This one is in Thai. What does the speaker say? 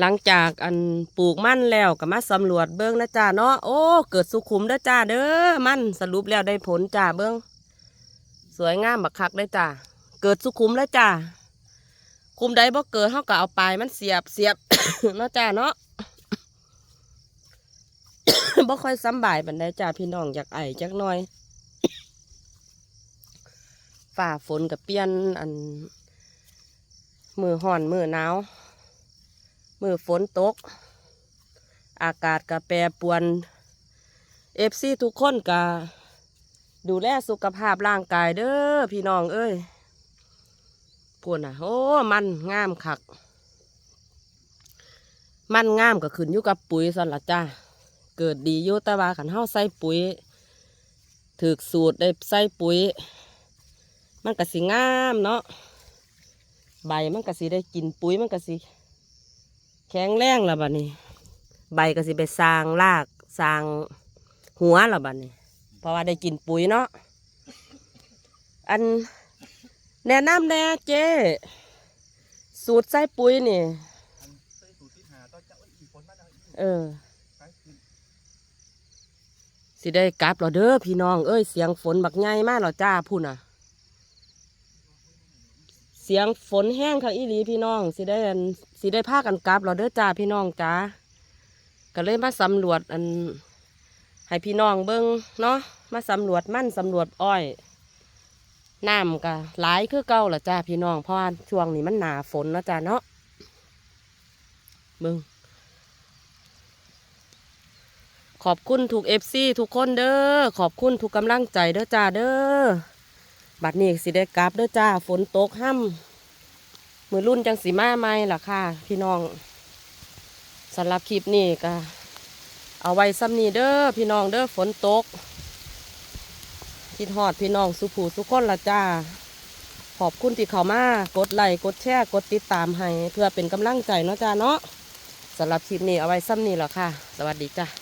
หลังจากอันปลูกมั่นแล้วก็มาสำรวจเบิ้งนะจ้าเนาะโอ้เกิดสุขุมเด้อจ้าเด้อมั่นสรุปแล้วได้ผลจ้าเบิ้งสวยงามบักคักเลยจ้าเกิดสุขุมแล้วจ้าคุมใดบ่เกิดเฮาก็เอาปลายมันเสียบเสียบเนาะจ้าเนาะบ่ค่อยสำบายปานใดจ้าพี่น้องอยากไอจักหน่อยฝ่าฝนกับเปียนอันมือห่อนมือหนาว มือฝนตก อากาศก็แปรปวนเอฟซีทุกคนก็ดูแลสุขภาพร่างกายเด้อพี่น้องเอ้ยพูดนะโอ้มันงามคัก มันงามก็ขึ้นอยู่กับปุ๋ยสันละจ้าเกิดดีอยู่แต่ว่าขันเฮาใส่ปุ๋ยถือสูตรได้ใส่ปุ๋ย มันก็สิงามเนาะใบมันก็สิได้กินปุ๋ยมันก็สิ แข็งแรงและบัดนี้ ใบก็สิไปสร้างรากสร้างหัวและบัดนี้ เพราะว่าได้กินปุ๋ยเนาะอันแนะนำแน่เจ้สูตรใส่ปุ๋ยนี่เออสิได้กลับเหรอเด้อพี่น้องเอ้ยเสียงฝนบักใหญ่มากเหรอจ้าพูดน่ะ เสียงฝนแห้งค่ะอีหลีพี่น้องสิได้สิได้พากันกลับเรอเด้อจ้าพี่น้องจ้าก็เลยมาสำรวจอันให้พี่น้องเบิ้งเนาะมาสำรวจมั่นสำรวจอ้อยน้ำก็หลายคือเก่าเหรอจ้าพี่น้องเพราะว่าช่วงนี้มันหนาฝนเนาะจ้าเนาะเบิ้งขอบคุณทุกเอฟซีทุกคนเด้อขอบคุณทุกกำลังใจเด้อจ้าเด้อ บัดนี้สิได้กลับเด้อจ้า ฝนตกห้ำมือรุ่นจังสีมาไหมล่ะค่ะ พี่น้องสำหรับคลิปนี้ก็เอาไว้ซ้ำนี้เด้อพี่น้องเด้อฝนตกคิดฮอดพี่น้องสุผูสุกคนละจ้า ขอบคุณที่เข้ามากดไลค์กดแชร์กดติดตามให้ เพื่อเป็นกำลังใจเนาะจ้าเนาะสำหรับคลิปนี้เอาไว้ซ้ำนี้แหละค่ะ สวัสดีจ้า